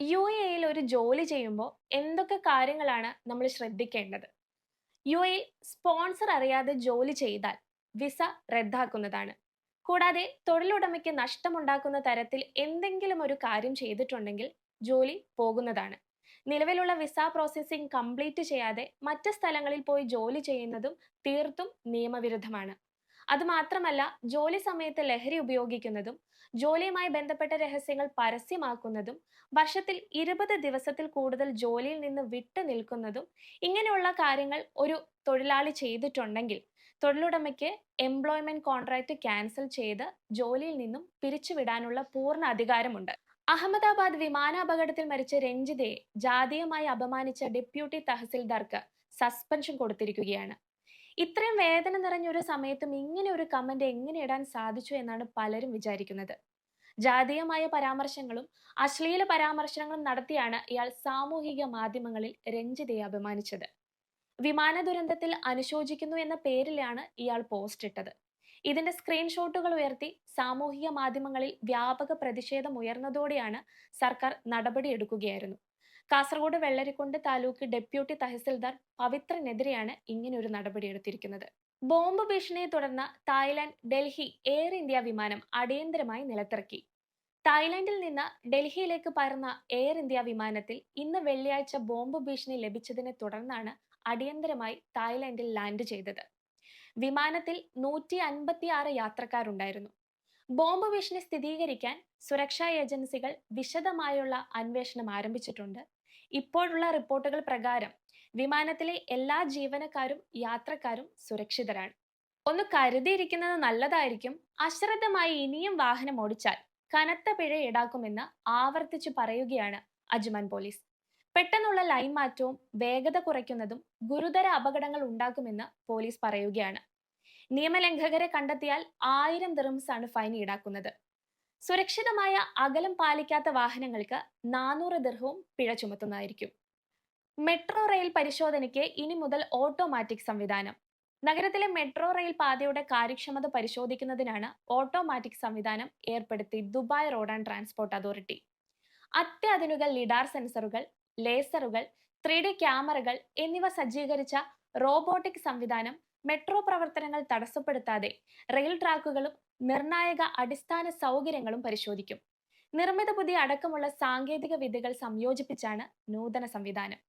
U എയിൽ ഒരു ജോലി ചെയ്യുമ്പോൾ എന്തൊക്കെ കാര്യങ്ങളാണ് നമ്മൾ ശ്രദ്ധിക്കേണ്ടത്? യു എ സ്പോൺസർ അറിയാതെ ജോലി ചെയ്താൽ വിസ റദ്ദാക്കുന്നതാണ്. കൂടാതെ തൊഴിലുടമയ്ക്ക് നഷ്ടമുണ്ടാക്കുന്ന തരത്തിൽ എന്തെങ്കിലും ഒരു കാര്യം ചെയ്തിട്ടുണ്ടെങ്കിൽ ജോലി പോകുന്നതാണ്. നിലവിലുള്ള വിസ പ്രോസസ്സിംഗ് കംപ്ലീറ്റ് ചെയ്യാതെ മറ്റ് സ്ഥലങ്ങളിൽ പോയി ജോലി ചെയ്യുന്നതും തീർത്തും നിയമവിരുദ്ധമാണ്. അതുമാത്രമല്ല ജോലി സമയത്ത് ലഹരി ഉപയോഗിക്കുന്നതും ജോലിയുമായി ബന്ധപ്പെട്ട രഹസ്യങ്ങൾ പരസ്യമാക്കുന്നതും വർഷത്തിൽ ഇരുപത് ദിവസത്തിൽ കൂടുതൽ ജോലിയിൽ നിന്ന് വിട്ടു നിൽക്കുന്നതും ഇങ്ങനെയുള്ള കാര്യങ്ങൾ ഒരു തൊഴിലാളി ചെയ്തിട്ടുണ്ടെങ്കിൽ തൊഴിലുടമയ്ക്ക് എംപ്ലോയ്മെന്റ് കോൺട്രാക്ട് ക്യാൻസൽ ചെയ്ത് ജോലിയിൽ നിന്നും പിരിച്ചുവിടാനുള്ള പൂർണ അധികാരമുണ്ട്. അഹമ്മദാബാദ് വിമാനാപകടത്തിൽ മരിച്ച രഞ്ജിതയെ ജാതീയമായി അപമാനിച്ച ഡെപ്യൂട്ടി തഹസിൽദാർക്ക് സസ്പെൻഷൻ കൊടുത്തിരിക്കുകയാണ്. ഇത്രയും വേദന നിറഞ്ഞ ഒരു സമയത്തും ഇങ്ങനെ ഒരു കമന്റ് എങ്ങനെ ഇടാൻ സാധിച്ചു എന്നാണ് പലരും വിചാരിക്കുന്നത്. ജാതീയമായ പരാമർശങ്ങളും അശ്ലീല പരാമർശങ്ങളും നടത്തിയാണ് ഇയാൾ സാമൂഹിക മാധ്യമങ്ങളിൽ രഞ്ജിതയെ അപമാനിച്ചത്. വിമാന ദുരന്തത്തിൽ അനുശോചിക്കുന്നു എന്ന പേരിലാണ് ഇയാൾ പോസ്റ്റ് ഇട്ടത്. ഇതിന്റെ സ്ക്രീൻഷോട്ടുകൾ ഉയർത്തി സാമൂഹിക മാധ്യമങ്ങളിൽ വ്യാപക പ്രതിഷേധം ഉയർന്നതോടെയാണ് സർക്കാർ നടപടിയെടുക്കുകയായിരുന്നു. കാസർഗോഡ് വെള്ളരിക്കുണ്ട് താലൂക്ക് ഡെപ്യൂട്ടി തഹസിൽദാർ പവിത്രനെതിരെയാണ് ഇങ്ങനൊരു നടപടിയെടുത്തിരിക്കുന്നത് ബോംബ് ഭീഷണിയെ തുടർന്ന് തായ്ലാന്റ് ഡൽഹി എയർ ഇന്ത്യ വിമാനം അടിയന്തരമായി നിലത്തിറക്കി. തായ്ലാന്റിൽ നിന്ന് ഡൽഹിയിലേക്ക് പറന്ന എയർ ഇന്ത്യ വിമാനത്തിൽ ഇന്ന് വെള്ളിയാഴ്ച ബോംബ് ഭീഷണി ലഭിച്ചതിനെ തുടർന്നാണ് അടിയന്തരമായി തായ്ലാന്റിൽ ലാൻഡ് ചെയ്തത്. വിമാനത്തിൽ നൂറ്റി അൻപത്തി ആറ് യാത്രക്കാരുണ്ടായിരുന്നു. ബോംബ് ഭീഷണി സ്ഥിരീകരിക്കാൻ സുരക്ഷാ ഏജൻസികൾ വിശദമായുള്ള അന്വേഷണം ആരംഭിച്ചിട്ടുണ്ട്. ഇപ്പോഴുള്ള റിപ്പോർട്ടുകൾ പ്രകാരം വിമാനത്തിലെ എല്ലാ ജീവനക്കാരും യാത്രക്കാരും സുരക്ഷിതരാണ്. ഒന്ന് കരുതിയിരിക്കുന്നത് നല്ലതായിരിക്കും. അശ്രദ്ധമായി ഇനിയും വാഹനം ഓടിച്ചാൽ കനത്ത പിഴ ഈടാക്കുമെന്ന് ആവർത്തിച്ചു പറയുകയാണ് അജ്മാൻ പോലീസ്. പെട്ടെന്നുള്ള ലൈൻ മാറ്റവും വേഗത കുറയ്ക്കുന്നതും ഗുരുതര അപകടങ്ങൾ ഉണ്ടാക്കുമെന്ന് പോലീസ് പറയുകയാണ്. നിയമലംഘകരെ കണ്ടെത്തിയാൽ ആയിരം ദിർമ്സാണ് ഫൈൻ ഈടാക്കുന്നത്. സുരക്ഷിതമായ അകലം പാലിക്കാത്ത വാഹനങ്ങൾക്ക് നാനൂറ് ദർഹവും പിഴ ചുമത്തുന്നതായിരിക്കും. മെട്രോ റെയിൽ പരിശോധനയ്ക്ക് ഇനി മുതൽ ഓട്ടോമാറ്റിക് സംവിധാനം. നഗരത്തിലെ മെട്രോ റെയിൽ പാതയുടെ കാര്യക്ഷമത പരിശോധിക്കുന്നതിനാണ് ഓട്ടോമാറ്റിക് സംവിധാനം ഏർപ്പെടുത്തി Dubai road and transport authority. അത്യാധുനിക ലിഡാർ സെൻസറുകൾ ലേസറുകൾ ത്രീ ഡി ക്യാമറകൾ എന്നിവ സജ്ജീകരിച്ച റോബോട്ടിക് സംവിധാനം മെട്രോ പ്രവർത്തനങ്ങൾ തടസ്സപ്പെടുത്താതെ റെയിൽ ട്രാക്കുകളും നിർണായക അടിസ്ഥാന സൗകര്യങ്ങളും പരിശോധിക്കും. നിർമ്മിത ബുദ്ധി അടക്കമുള്ള സാങ്കേതിക വിദ്യകൾ സംയോജിപ്പിച്ചാണ് നൂതന സംവിധാനം.